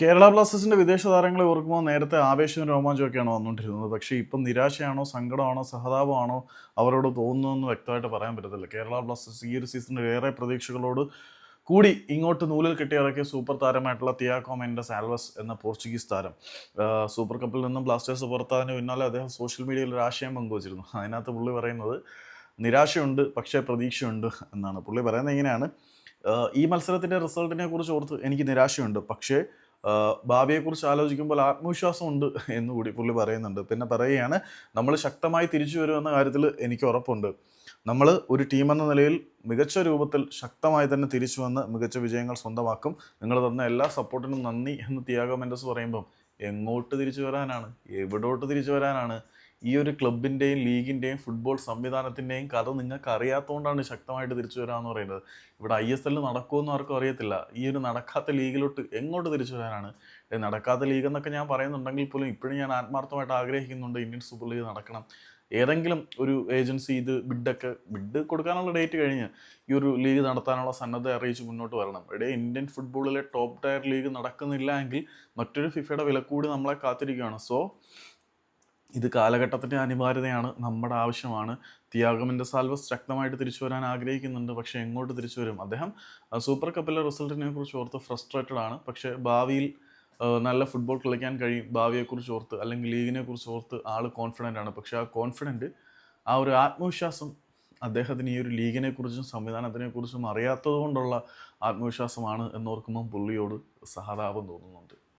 കേരള ബ്ലാസ്റ്റേഴ്സിന്റെ വിദേശ താരങ്ങളെ ഓർക്കുമ്പോൾ നേരത്തെ ആവേശവും രോമാഞ്ചമൊക്കെയാണ് വന്നുകൊണ്ടിരുന്നത്. പക്ഷേ ഇപ്പം നിരാശയാണോ സങ്കടമാണോ സഹതാപമാണോ അവരോട് തോന്നുന്നതെന്ന് വ്യക്തമായിട്ട് പറയാൻ പറ്റത്തില്ല. കേരള ബ്ലാസ്റ്റേഴ്സ് ഈ ഒരു സീസണിൽ ഏറെ പ്രതീക്ഷകളോട് കൂടി ഇങ്ങോട്ട് നൂലിൽ കെട്ടിയിറക്കിയ സൂപ്പർ താരമായിട്ടുള്ള തിയാക്കോ മെൻഡസ് ആൽവസ് എന്ന പോർച്ചുഗീസ് താരം. സൂപ്പർ കപ്പിൽ നിന്നും ബ്ലാസ്റ്റേഴ്സ് പുറത്താതിന് പിന്നാലെ അദ്ദേഹം സോഷ്യൽ മീഡിയയിൽ ഒരു ആശയം പങ്കുവച്ചിരുന്നു. അതിനകത്ത് പുള്ളി പറയുന്നത് നിരാശയുണ്ട് പക്ഷേ പ്രതീക്ഷയുണ്ട് എന്നാണ്. പുള്ളി പറയുന്നത് ഇങ്ങനെയാണ്. ഈ മത്സരത്തിന്റെ റിസൾട്ടിനെ കുറിച്ച് ഓർത്ത് എനിക്ക് നിരാശയുണ്ട്. പക്ഷേ ഭാവിയെക്കുറിച്ച് ആലോചിക്കുമ്പോൾ എന്ന് കൂടി പുള്ളി പറയുന്നുണ്ട്. പിന്നെ പറയുകയാണ് നമ്മൾ ശക്തമായി തിരിച്ചു വരുമെന്ന കാര്യത്തിൽ എനിക്ക് ഉറപ്പുണ്ട്. നമ്മൾ ഒരു ടീം എന്ന നിലയിൽ മികച്ച രൂപത്തിൽ ശക്തമായി തന്നെ തിരിച്ചു വന്ന് മികച്ച വിജയങ്ങൾ സ്വന്തമാക്കും. നിങ്ങൾ തന്ന എല്ലാ സപ്പോർട്ടിനും നന്ദി എന്ന് തിയാഗോ മെൻഡസ് പറയുമ്പം എങ്ങോട്ട് തിരിച്ചു വരാനാണ്? എവിടോട്ട് തിരിച്ചു വരാനാണ്? ഈ ഒരു ക്ലബിന്റെയും ലീഗിന്റെയും ഫുട്ബോൾ സംവിധാനത്തിന്റെയും കഥ നിങ്ങൾക്ക് അറിയാത്തതുകൊണ്ടാണ് ശക്തമായിട്ട് തിരിച്ചു വരാമെന്ന് പറയുന്നത്. ഇവിടെ ഐ എസ് എല്ലിൽ നടക്കുമെന്ന് ആർക്കും അറിയത്തില്ല. ഈ ഒരു നടക്കാത്ത ലീഗിലോട്ട് എങ്ങോട്ട് തിരിച്ചു വരാനാണ്? നടക്കാത്ത ലീഗ് എന്നൊക്കെ ഞാൻ പറയുന്നുണ്ടെങ്കിൽ പോലും ഇപ്പോഴും ഞാൻ ആത്മാർത്ഥമായിട്ട് ആഗ്രഹിക്കുന്നുണ്ട് ഇന്ത്യൻ സൂപ്പർ ലീഗ് നടക്കണം. ഏതെങ്കിലും ഒരു ഏജൻസി ഇത് ബിഡൊക്കെ ബിഡ് കൊടുക്കാനുള്ള ഡേറ്റ് കഴിഞ്ഞ് ഈ ഒരു ലീഗ് നടത്താനുള്ള സന്നദ്ധ അറിയിച്ച് മുന്നോട്ട് വരണം. ഇവിടെ ഇന്ത്യൻ ഫുട്ബോളിലെ ടോപ്പ് ടയർ ലീഗ് നടക്കുന്നില്ല എങ്കിൽ മറ്റൊരു ഫിഫയുടെ വില കൂടി നമ്മളെ കാത്തിരിക്കുകയാണ്. സോ ഇത് കാലഘട്ടത്തിന്റെ അനിവാര്യതയാണ് നമ്മുടെ ആവശ്യമാണ്. തിയാഗമിന്റെ സാൽവസ് ശക്തമായിട്ട് തിരിച്ചു വരാൻ ആഗ്രഹിക്കുന്നുണ്ട് പക്ഷേ എങ്ങോട്ട് തിരിച്ചു വരും? അദ്ദേഹം സൂപ്പർ കപ്പിലെ റിസൾട്ടിനെ കുറിച്ച് ഓർത്ത് ഫ്രസ്ട്രേറ്റഡ് ആണ്. പക്ഷേ ഭാവിയിൽ നല്ല ഫുട്ബോൾ കളിക്കാൻ കഴിയും ഭാവിയെക്കുറിച്ച് ഓർത്ത് അല്ലെങ്കിൽ ലീഗിനെ കുറിച്ച് ഓർത്ത് ആൾ കോൺഫിഡന്റ് ആണ്. പക്ഷേ ആ കോൺഫിഡന്റ് ആ ഒരു ആത്മവിശ്വാസം അദ്ദേഹത്തിന് ഈ ഒരു ലീഗിനെ കുറിച്ചും സംവിധാനത്തിനെ കുറിച്ചും അറിയാത്തത് കൊണ്ടുള്ള ആത്മവിശ്വാസമാണ് എന്നോർക്കുമ്പം പുള്ളിയോട് സഹതാപം തോന്നുന്നുണ്ട്.